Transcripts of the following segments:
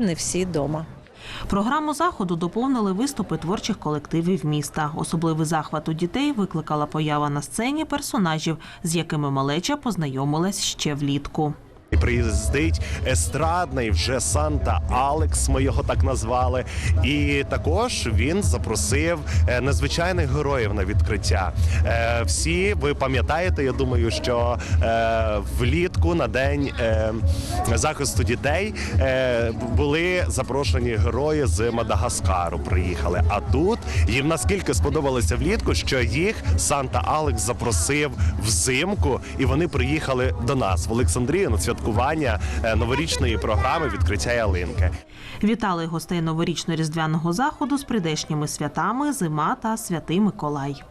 Не всі вдома. Програму заходу доповнили виступи творчих колективів міста. Особливий захват у дітей викликала поява на сцені персонажів, з якими малеча познайомилась ще влітку. І Приїздить естрадний вже Санта Алекс, ми його так назвали. І також він запросив е, незвичайних героїв на відкриття. Е, Всі ви пам'ятаєте, я думаю, що е, влітку на день захисту дітей були запрошені герої з Мадагаскару. Приїхали. А тут їм наскільки сподобалося влітку, що їх Санта Алекс запросив взимку, і вони приїхали до нас в Олександрію на святкування е, новорічної програми відкриття ялинки. Вітали гостей новорічно-різдвяного заходу з прийдешніми святами Зима та Святий Миколай.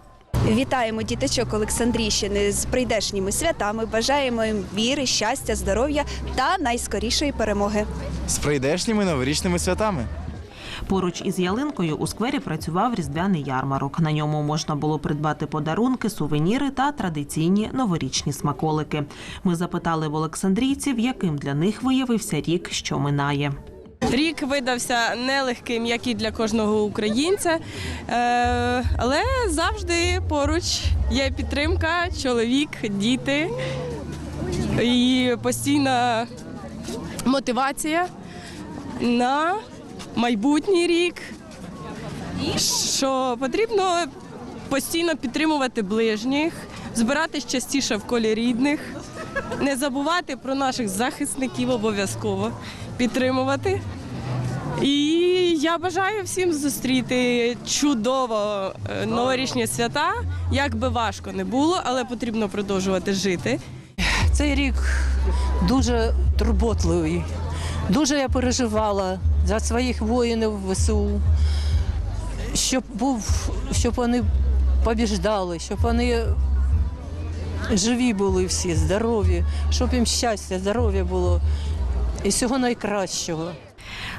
Вітаємо діточок Олександрійщини з прийдешніми святами. Бажаємо їм віри, щастя, здоров'я та найскорішої перемоги. з прийдешніми новорічними святами. Поруч із ялинкою у сквері працював різдвяний ярмарок. На ньому можна було придбати подарунки, сувеніри та традиційні новорічні смаколики. Ми запитали в олександрійців, яким для них виявився рік, що минає. Рік видався нелегким, як і для кожного українця, Е, але завжди поруч є підтримка, чоловік, діти і постійна мотивація на майбутній рік, що потрібно постійно підтримувати ближніх, збиратись частіше в колі рідних, не забувати про наших захисників обов'язково підтримувати. І я бажаю всім зустріти чудово е, новорічні свята, як би важко не було, але потрібно продовжувати жити. Цей рік дуже турботливий. Дуже я переживала за своїх воїнів ВСУ, щоб був, щоб вони побіждали, щоб вони живі були всі, здорові, щоб їм щастя, здоров'я було і всього найкращого.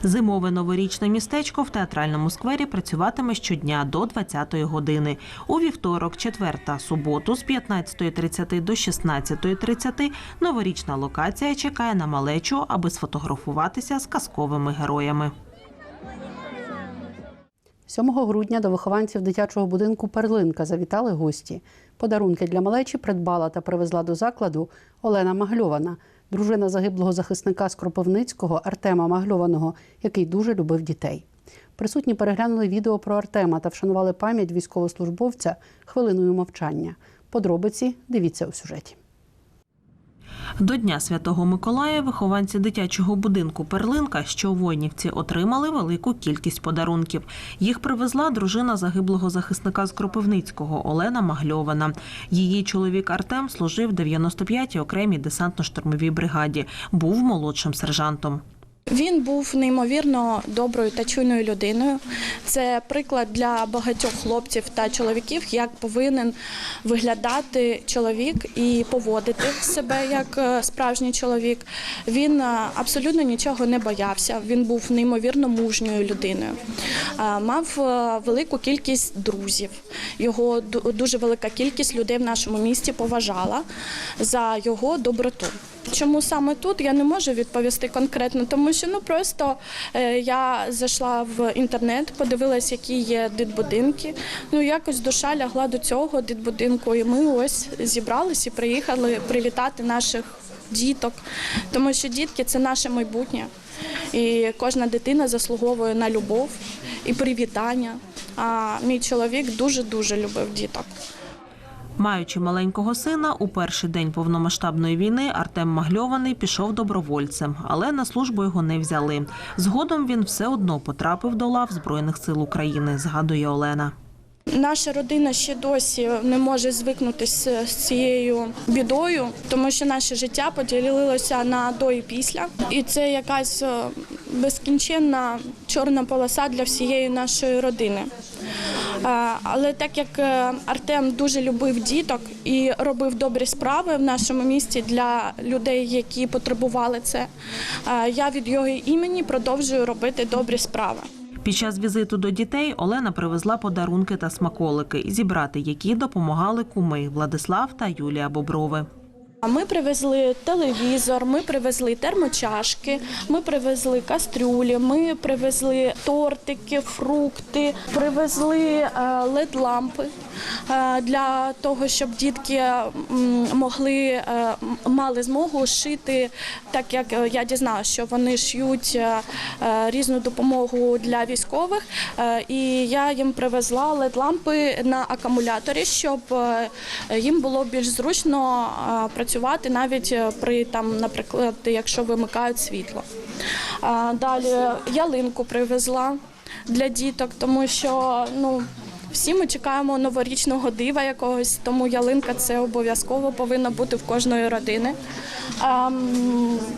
Зимове новорічне містечко в театральному сквері працюватиме щодня до 20-ї години. У вівторок, четверта суботу з 15.30 до 16.30 новорічна локація чекає на малечу, аби сфотографуватися з казковими героями. 7 грудня до вихованців дитячого будинку Перлинка завітали гості. Подарунки для малечі придбала та привезла до закладу Олена Магльована, дружина загиблого захисника з Кропивницького Артема Магльованого, який дуже любив дітей. Присутні переглянули відео про Артема та вшанували пам'ять військовослужбовця хвилиною мовчання. Подробиці дивіться у сюжеті. До Дня Святого Миколая вихованці дитячого будинку Перлинка, що у Войнівці, отримали велику кількість подарунків. Їх привезла дружина загиблого захисника з Кропивницького Олена Магльована. Її чоловік Артем служив в 95-й окремій десантно-штурмовій бригаді. Був молодшим сержантом. Він був неймовірно доброю та чуйною людиною. Це приклад для багатьох хлопців та чоловіків, як повинен виглядати чоловік і поводити себе як е, справжній чоловік. Він е, абсолютно нічого не боявся. Він був неймовірно мужньою людиною. Е, Мав велику кількість друзів. Його дуже велика кількість людей в нашому місті поважала за його доброту. Чому саме тут я не можу відповісти конкретно, тому що ну просто е, я зайшла в інтернет, подивилась, які є дитбудинки. Ну якось душа лягла до цього дитбудинку, і ми ось зібрались і приїхали привітати наших діток, тому що дітки це наше майбутнє, і кожна дитина заслуговує на любов і привітання. А мій чоловік дуже дуже любив діток. Маючи маленького сина, у перший день повномасштабної війни Артем Магльований пішов добровольцем, але на службу його не взяли. Згодом він все одно потрапив до лав Збройних сил України, згадує Олена. Наша родина ще досі не може звикнутися з цією бідою, тому що наше життя поділилося на до і після, і це якась е, безкінченна чорна полоса для всієї нашої родини. Е, Але так як е, Артем дуже любив діток і робив добрі справи в нашому місті для людей, які потребували це, е, я від його імені продовжую робити добрі справи. Під час візиту до дітей Олена привезла подарунки та смаколики, зібрати які допомагали куми Владислав та Юлія Боброви. Ми привезли телевізор, ми привезли термочашки, ми привезли кастрюлі, ми привезли тортики, фрукти, привезли лед лампи для того, щоб дітки могли е, мали змогу шити, так як е, я дізналася, що вони шиють е, е, різну допомогу для військових. Е, І я їм привезла led лампи на акумуляторі, щоб е, їм було більш зручно е, працювати навіть е, при там, наприклад, якщо вимикають світло. Далі ялинку привезла для діток, тому що ну. Всі ми чекаємо новорічного дива якогось, тому ялинка це обов'язково повинна бути в кожної родини.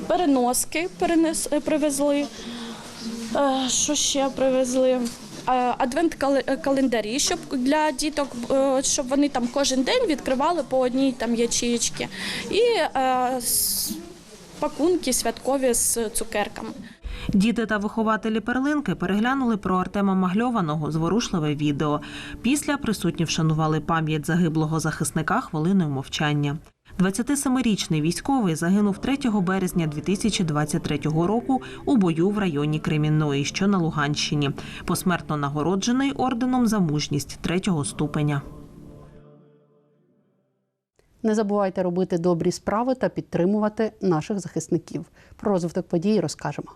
Переноски перенес, привезли. Е, Що ще привезли? Е, Адвент-календарі, щоб для діток, е, щоб вони там кожен день відкривали по одній там ячеїчки. І е, пакунки святкові з цукерками. Діти та вихователі перлинки переглянули про Артема Магльованого зворушливе відео. Після присутні вшанували пам'ять загиблого захисника хвилиною мовчання. 27-річний військовий загинув 3 березня 2023 року у бою в районі Кремінної, що на Луганщині. Посмертно нагороджений орденом за мужність третього ступеня. Не забувайте робити добрі справи та підтримувати наших захисників. Про розвиток подій розкажемо.